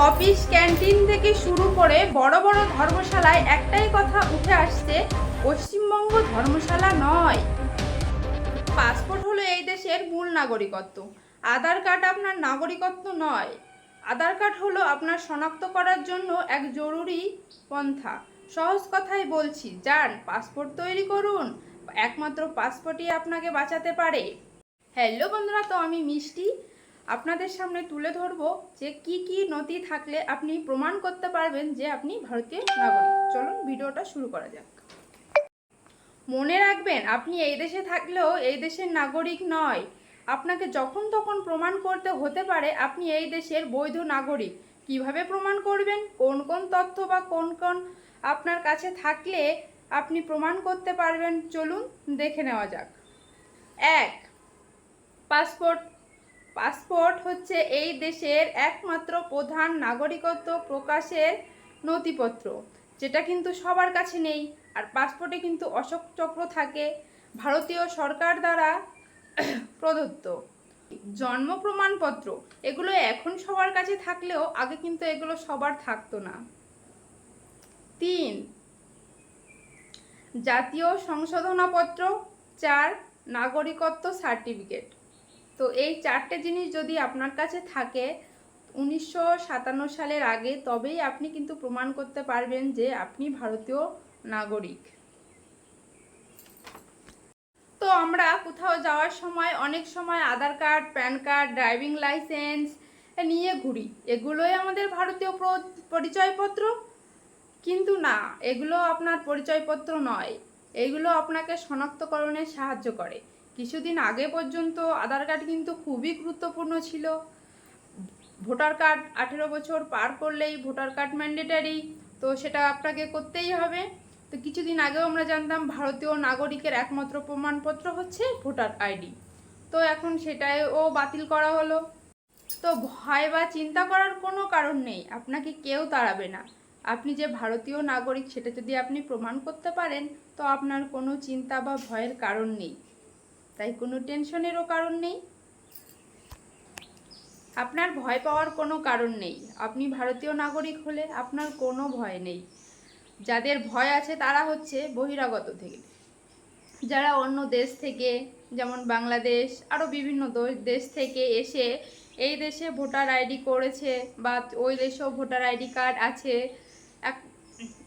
Office canteen থেকে শুরু করে বড় বড় ধর্মশালায় একটাই কথা উঠে আসছে, পশ্চিমবঙ্গ ধর্মশালা নয়। পাসপোর্ট হলো এই দেশের মূল নাগরিকত্ব। আধার কার্ড আপনার নাগরিকত্ব নয়। আধার কার্ড হলো আপনার শনাক্ত করার জন্য এক জরুরি পন্থা। সহজ কথাই বলছি, যান, পাসপোর্ট তৈরি করুন, একমাত্র পাসপোর্টই আপনাকে বাঁচাতে পারে। হ্যালো বন্ধুরা, তো আমি মিষ্টি। আপনাদের সামনে তুলে ধরবো যে কি কি নথি থাকলে আপনি প্রমাণ করতে পারবেন যে আপনি ভারতীয় নাগরিক। চলুন ভিডিওটা শুরু করা যাক। মনে রাখবেন, আপনি এই দেশে থাকলেও এই দেশের নাগরিক নয়। আপনাকে যখন তখন প্রমাণ করতে হতে পারে আপনি এই দেশের বৈধ নাগরিক। কীভাবে প্রমাণ করবেন? কোন কোন তথ্য বা কোন কোন আপনার কাছে থাকলে আপনি প্রমাণ করতে পারবেন? চলুন দেখে নেওয়া যাক। এক, পাসপোর্ট পাসপোর্ট হচ্ছে এই দেশের একমাত্র প্রধান নাগরিকত্ব প্রকাশের নথিপত্র, যেটা কিন্তু সবার কাছে নেই। আর পাসপোর্টে কিন্তু অশোক চক্র থাকে, ভারতীয় সরকার দ্বারা প্রদত্ত। জন্ম প্রমাণপত্র, এগুলো এখন সবার কাছে থাকলেও আগে কিন্তু এগুলো সবার থাকতো না। তিন, জাতীয় সংশোধনাপত্র, চার, নাগরিকত্ব সার্টিফিকেট। তো এই চারটে জিনিস যদি আপনার কাছে থাকে, উনিশশো সাতান্ন সালের আগে তবেই আপনি কিন্তু প্রমাণ করতে পারবেন যে আপনি ভারতীয় নাগরিক। তো আমরা কোথাও যাওয়ার সময় অনেক সময় Aadhaar card, PAN card, driving licence নিয়ে ঘুরি। এগুলোই আমাদের ভারতীয় পরিচয়পত্র? কিন্তু না, এগুলো আপনার পরিচয়পত্র নয়। এগুলো আপনাকে শনাক্তকরণে সাহায্য করে। কিছুদিন আগে পর্যন্ত আধার কার্ড কিন্তু খুবই গুরুত্বপূর্ণ ছিল। ভোটার কার্ড আঠেরো বছর পার করলেই ভোটার কার্ড ম্যান্ডেটারি, তো সেটা আপনাকে করতেই হবে। তো কিছুদিন আগেও আমরা জানতাম ভারতীয় নাগরিকের একমাত্র প্রমাণপত্র হচ্ছে ভোটার আইডি। তো এখন সেটাও বাতিল করা হলো। তো ভয় বা চিন্তা করার কোনো কারণ নেই, আপনাকে কেউ তাড়াবে না। আপনি যে ভারতীয় নাগরিক, সেটা যদি আপনি প্রমাণ করতে পারেন, তো আপনার কোনো চিন্তা বা ভয়ের কারণ নেই। তাই কোনো টেনশনেরও কারণ নেই। আপনার ভয় পাওয়ার কোনো কারণ নেই। আপনি ভারতীয় নাগরিক হলে আপনার কোনো ভয় নেই। যাদের ভয় আছে তারা হচ্ছে বহিরাগত থেকে। যারা অন্য দেশ থেকে, যেমন বাংলাদেশ, আরও বিভিন্ন দেশ থেকে এসে এই দেশে ভোটার আইডি করেছে বা ওই দেশেও ভোটার আইডি কার্ড আছে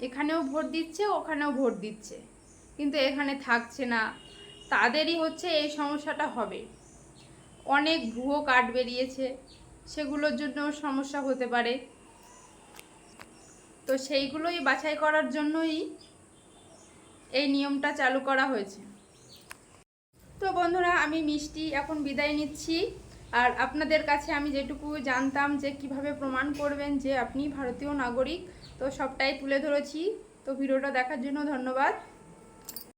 এখানেও ভোট দিচ্ছে, ওখানেও ভোট দিচ্ছে। কিন্তু এখানে থাকছে না। তাদেরই হচ্ছে এই সমস্যাটা হবে। অনেক ভুয়ো কার্ড বেরিয়েছে, সেগুলোর জন্য সমস্যা হতে পারে। তো সেইগুলোই বাছাই করার জন্যই এই নিয়মটা চালু করা হয়েছে। তো বন্ধুরা, আমি মিষ্টি এখন বিদায় নিচ্ছি। আর আপনাদের কাছে আমি যেটুকু জানতাম যে কীভাবে প্রমাণ করবেন যে আপনি ভারতীয় নাগরিক, তো সবটাই তুলে ধরেছি। তো ভিডিওটা দেখার জন্য ধন্যবাদ।